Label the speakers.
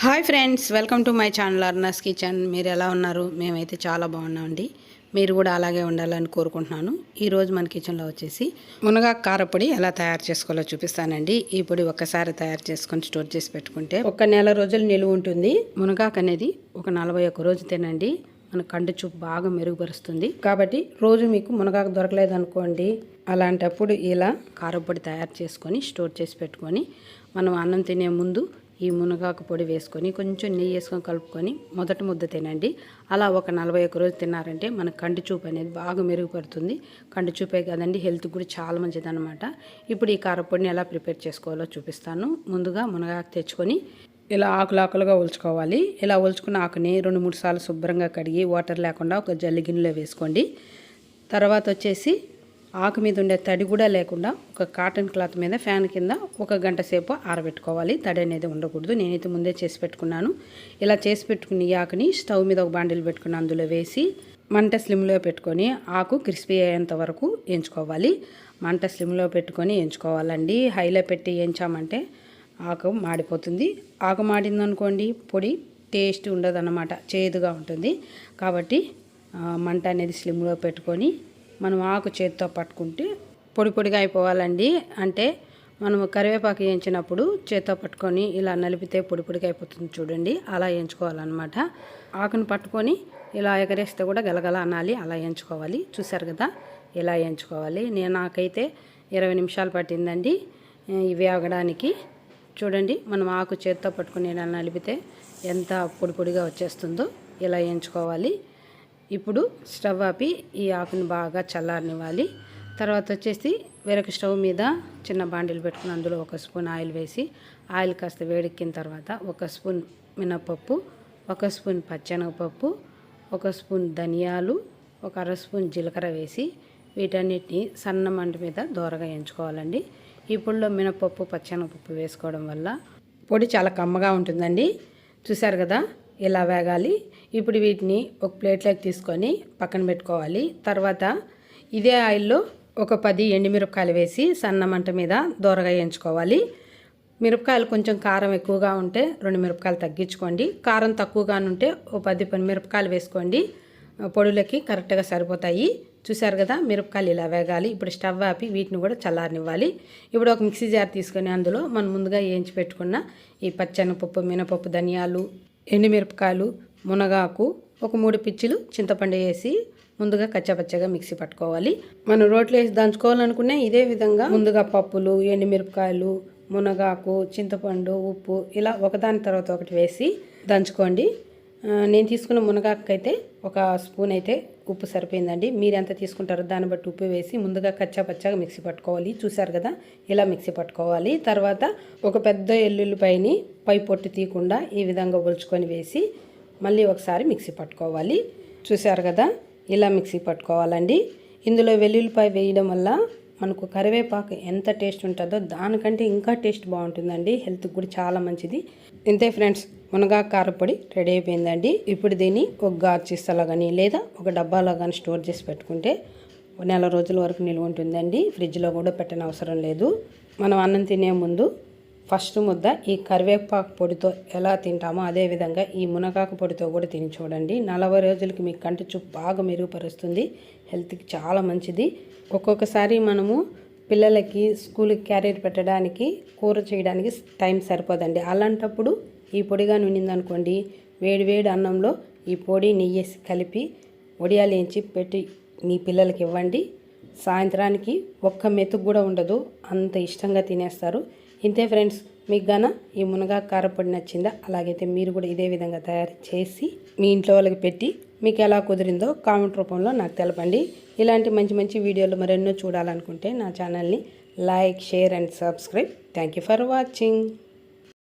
Speaker 1: Hi friends welcome to my channel అర్నస్ kitchen. మీరు ఎలా ఉన్నారు? మేమైతే చాలా బాగున్నామండి. మీరు కూడా అలాగే ఉండాలని కోరుకుంటున్నాను. ఈరోజు మన కిచెన్లో వచ్చేసి మునగాకు కారపొడి ఎలా తయారు చేసుకోవాలో చూపిస్తానండి. ఈ పొడి ఒక్కసారి తయారు చేసుకొని స్టోర్ చేసి పెట్టుకుంటే ఒక నెల రోజులు నిలువ ఉంటుంది. మునగాకు అనేది ఒక నలభై ఒక్క రోజు తినండి. మన కంటి చూపు బాగా మెరుగుపరుస్తుంది. కాబట్టి రోజు మీకు మునగాకు దొరకలేదు అనుకోండి. అలాంటప్పుడు ఇలా కారపొడి తయారు చేసుకొని స్టోర్ చేసి పెట్టుకొని మనం అన్నం తినే ముందు ఈ మునగాకు పొడి వేసుకొని కొంచెం నెయ్యి వేసుకొని కలుపుకొని మొదటి ముద్ద తినండి. అలా ఒక నలభై ఒక్క రోజు తిన్నారంటే మన కంటి చూపు అనేది బాగా మెరుగుపడుతుంది. కంటి చూపే కదండి హెల్త్ కూడా చాలా మంచిది అనమాట ఇప్పుడు ఈ కారపొడిని ఎలా ప్రిపేర్ చేసుకోవాలో చూపిస్తాను. ముందుగా మునగాకు తెచ్చుకొని ఇలా ఆకులు ఆకులుగా ఉల్చుకోవాలి ఇలా ఉల్చుకున్న ఆకుని రెండు మూడు సార్లు శుభ్రంగా కడిగి వాటర్ లేకుండా ఒక జల్లి గిన్నెలో వేసుకోండి. తర్వాత వచ్చేసి ఆకు మీద ఉండే తడి కూడా లేకుండా ఒక కాటన్ క్లాత్ మీద ఫ్యాన్ కింద ఒక గంట సేపు ఆరబెట్టుకోవాలి. తడి అనేది ఉండకూడదు. నేనైతే ముందే చేసి పెట్టుకున్నాను. ఇలా చేసి పెట్టుకుని ఈ ఆకుని స్టవ్ మీద ఒక బాండిల్ పెట్టుకుని అందులో వేసి మంట స్లిమ్లో పెట్టుకొని ఆకు క్రిస్పీ అయ్యేంత వరకు ఎంచుకోవాలి. మంట స్లిమ్లో పెట్టుకొని ఎంచుకోవాలండి. హైలో పెట్టి ఎంచామంటే ఆకు మాడిపోతుంది. ఆకు మాడిందనుకోండి పొడి టేస్ట్ ఉండదు అన్నమాట చేదుగా ఉంటుంది. కాబట్టి మంట అనేది స్లిమ్లో పెట్టుకొని మనం ఆకు చేతితో పట్టుకుంటే పొడి పొడిగా అయిపోవాలండి. అంటే మనం కరివేపాకు వేయించినప్పుడు చేత్తో పట్టుకొని ఇలా నలిపితే పొడి పొడిగా అయిపోతుంది చూడండి. అలా వేయించుకోవాలన్నమాట. ఆకును పట్టుకొని ఇలా ఎగరేస్తే కూడా గలగల అనాలి. అలా వేయించుకోవాలి. చూసారు కదా? ఇలా వేయించుకోవాలి. నేను నాకైతే ఇరవై నిమిషాలు పట్టిందండి. ఇవి ఆగడానికి చూడండి. మనం ఆకు చేత్తో పట్టుకుని ఇలా నలిపితే ఎంత పొడి పొడిగా వచ్చేస్తుందో ఇలా వేయించుకోవాలి. ఇప్పుడు స్టవ్ ఆపి ఈ ఆకుని బాగా చల్లారనివ్వాలి. తర్వాత వచ్చేసి వేరొక స్టవ్ మీద చిన్న బాండీలు పెట్టుకుని అందులో ఒక స్పూన్ ఆయిల్ వేసి ఆయిల్ కాస్త వేడెక్కిన తర్వాత ఒక స్పూన్ మినపప్పు ఒక స్పూన్ పచ్చెనగపప్పు ఒక స్పూన్ ధనియాలు ఒక అర స్పూన్ జీలకర్ర వేసి వీటన్నిటిని సన్న మంట మీద దోరగా ఎంచుకోవాలండి. ఈ పొడిలో మినపప్పు పచ్చెనగపప్పు వేసుకోవడం వల్ల పొడి చాలా కమ్మగా ఉంటుందండి. చూశారు కదా? ఇలా వేగాలి? ఇప్పుడు వీటిని ఒక ప్లేట్లోకి తీసుకొని పక్కన పెట్టుకోవాలి. తర్వాత ఇదే ఆయిల్లో ఒక పది ఎండుమిరపకాయలు వేసి సన్న మంట మీద దోరగా వేయించుకోవాలి. మిరపకాయలు కొంచెం కారం ఎక్కువగా ఉంటే రెండు మిరపకాయలు తగ్గించుకోండి. కారం తక్కువగా ఉంటే ఓ పది పది మిరపకాయలు వేసుకోండి. పొడులకి కరెక్ట్గా సరిపోతాయి. చూశారు కదా మిరపకాయలు ఇలా వేగాలి. ఇప్పుడు స్టవ్ ఆపి వీటిని కూడా చల్లారనివ్వాలి. ఇప్పుడు ఒక మిక్సీ జార్ తీసుకొని అందులో మనం ముందుగా వేయించి పెట్టుకున్న ఈ పచ్చెనపప్పు మినపప్పు ధనియాలు ఎండుమిరపకాయలు మునగాకు ఒక మూడు పిచ్చిలు చింతపండు వేసి ముందుగా కచ్చపచ్చగా మిక్సీ పట్టుకోవాలి. మనం రోట్లో వేసి దంచుకోవాలనుకునే ఇదే విధంగా ముందుగా పప్పులు ఎండుమిరపకాయలు మునగాకు చింతపండు ఉప్పు ఇలా ఒకదాని తర్వాత ఒకటి వేసి దంచుకోండి. నేను తీసుకున్న మునగాకు అయితే ఒక స్పూన్ అయితే ఉప్పు సరిపోయిందండి. మీరు ఎంత తీసుకుంటారో దాన్ని బట్టి ఉప్పు వేసి ముందుగా కచ్చా పచ్చగా మిక్సీ పట్టుకోవాలి. చూసారు కదా ఇలా మిక్సీ పట్టుకోవాలి. తర్వాత ఒక పెద్ద ఎల్లుల్లిపాయని పై పొట్టు తీయకుండా ఈ విధంగా ఒలుచుకొని వేసి మళ్ళీ ఒకసారి మిక్సీ పట్టుకోవాలి. చూసారు కదా ఇలా మిక్సీ పట్టుకోవాలండి. ఇందులో వెల్లుల్లిపాయ వేయడం వల్ల మనకు కరివేపాకు ఎంత టేస్ట్ ఉంటుందో దానికంటే ఇంకా టేస్ట్ బాగుంటుందండి. హెల్త్కి కూడా చాలా మంచిది. ఇంతే ఫ్రెండ్స్ మునగా కారపొడి రెడీ అయిపోయిందండి. ఇప్పుడు దీన్ని ఒక గార్చిస్తలో కానీ లేదా ఒక డబ్బాలో కానీ స్టోర్ చేసి పెట్టుకుంటే నెల రోజుల వరకు నిల్వ ఉంటుందండి. ఫ్రిడ్జ్లో కూడా పెట్టని అవసరం లేదు. మనం అన్నం తినే ముందు ఫస్ట్ ముద్ద ఈ కరివేపాకు పొడితో ఎలా తింటామో అదే విధంగా ఈ మునగాకు పొడితో కూడా తిని చూడండి. నలభై రోజులకి మీ కంటి చూపు బాగా మెరుగుపరుస్తుంది. హెల్త్కి చాలా మంచిది. ఒక్కొక్కసారి మనము పిల్లలకి స్కూల్కి క్యారియర్ పెట్టడానికి కూర చేయడానికి టైం సరిపోదండి. అలాంటప్పుడు ఈ పొడిగా నుండిందనుకోండి వేడి వేడి అన్నంలో ఈ పొడి నెయ్యేసి కలిపి వడియాలు వేయించి పెట్టి మీ పిల్లలకి ఇవ్వండి. సాయంత్రానికి ఒక్క మెతుకు కూడా ఉండదు. అంత ఇష్టంగా తినేస్తారు. ఇంతే ఫ్రెండ్స్ మీకు గాన ఈ మునగా కారపొడి నచ్చిందా అలాగైతే మీరు కూడా ఇదే విధంగా తయారు చేసి మీ ఇంట్లో వాళ్ళకి పెట్టి మీకు ఎలా కుదిరిందో కామెంట్ రూపంలో నాకు తెలపండి. ఇలాంటి మంచి మంచి వీడియోలు మరెన్నో చూడాలనుకుంటే నా ఛానల్ని like share and subscribe. Thank you for watching.